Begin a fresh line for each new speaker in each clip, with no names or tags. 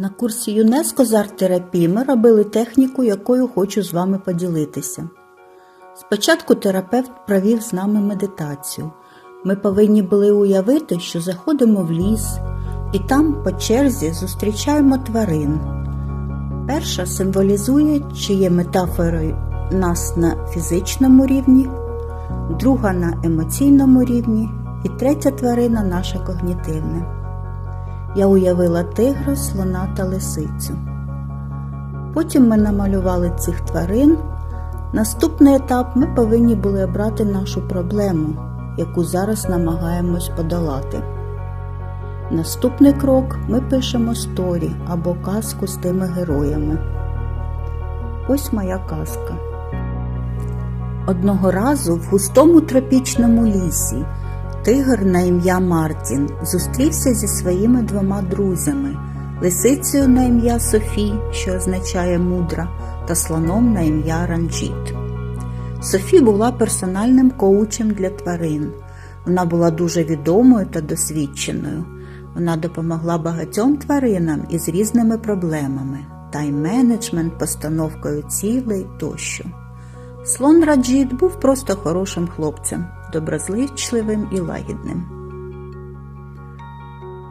На курсі ЮНЕСКО з арт-терапії ми робили техніку, якою хочу з вами поділитися. Спочатку терапевт провів з нами медитацію. Ми повинні були уявити, що заходимо в ліс і там по черзі зустрічаємо тварин. Перша символізує, чи є метафорою нас на фізичному рівні, друга на емоційному рівні і третя тварина наша когнітивна. Я уявила тигра, слона та лисицю. Потім ми намалювали цих тварин. Наступний етап ми повинні були обрати нашу проблему, яку зараз намагаємось подолати. Наступний крок ми пишемо сторі або казку з тими героями. Ось моя казка. Одного разу в густому тропічному лісі тигр на ім'я Мартін зустрівся зі своїми двома друзями лисицею на ім'я Софі, що означає мудра, та слоном на ім'я Ранджіт. Софі була персональним коучем для тварин. Вона була дуже відомою та досвідченою. Вона допомогла багатьом тваринам із різними проблемами, тайм-менеджмент, постановкою цілей тощо. Слон Раджіт був просто хорошим хлопцем, доброзичливим і лагідним.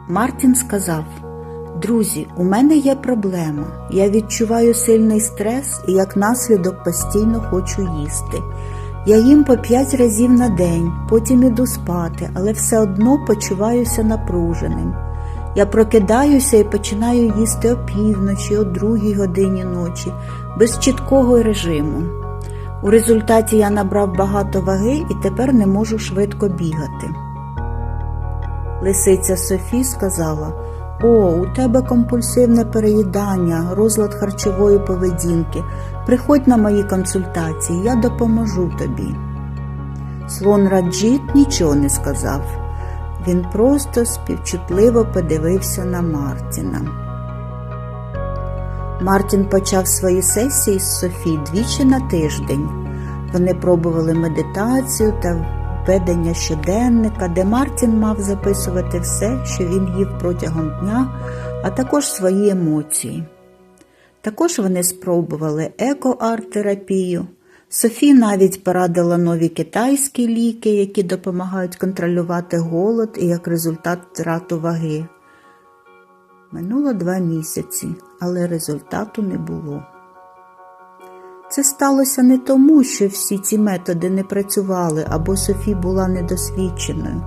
Мартін сказав: Друзі, у мене є проблема. Я відчуваю сильний стрес і як наслідок постійно хочу їсти. Я їм по п'ять разів на день, потім іду спати, але все одно почуваюся напруженим. Я прокидаюся і починаю їсти опівночі, о другій годині ночі, без чіткого режиму. У результаті я набрав багато ваги і тепер не можу швидко бігати. Лисиця Софі сказала: О, у тебе компульсивне переїдання, розлад харчової поведінки. Приходь на мої консультації, я допоможу тобі. Слон Раджіт нічого не сказав. Він просто співчутливо подивився на Мартіна. Мартін почав свої сесії з Софі двічі на тиждень. Вони пробували медитацію та ведення щоденника, де Мартін мав записувати все, що він їв протягом дня, а також свої емоції. Також вони спробували еко-арт-терапію. Софі навіть порадила нові китайські ліки, які допомагають контролювати голод і як результат втрату ваги. Минуло два місяці, але результату не було. Це сталося не тому, що всі ці методи не працювали або Софі була недосвідченою.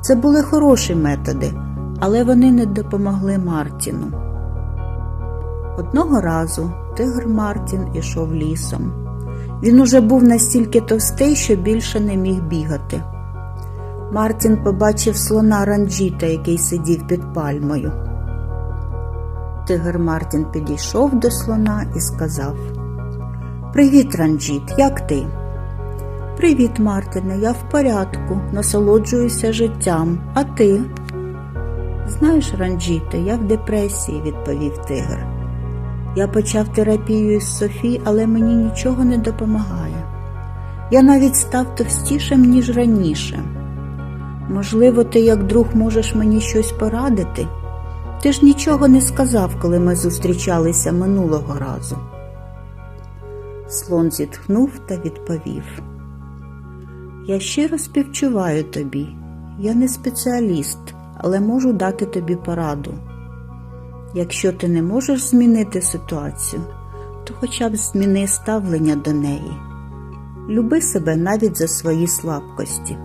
Це були хороші методи, але вони не допомогли Мартіну. Одного разу тигр Мартін ішов лісом. Він уже був настільки товстий, що більше не міг бігати. Мартін побачив слона Ранджіта, який сидів під пальмою. Тигр Мартін підійшов до слона і сказав: Привіт, Ранджіт, як ти? Привіт, Мартине, я в порядку, насолоджуюся життям. А ти? Знаєш, Ранджіте, я в депресії, відповів тигр. Я почав терапію із Софі, але мені нічого не допомагає. Я навіть став товстішим, ніж раніше. Можливо, ти як друг можеш мені щось порадити? Ти ж нічого не сказав, коли ми зустрічалися минулого разу. Слон зітхнув та відповів. Я щиро співчуваю тобі. Я не спеціаліст, але можу дати тобі пораду. Якщо ти не можеш змінити ситуацію, то хоча б зміни ставлення до неї. Люби себе навіть за свої слабкості.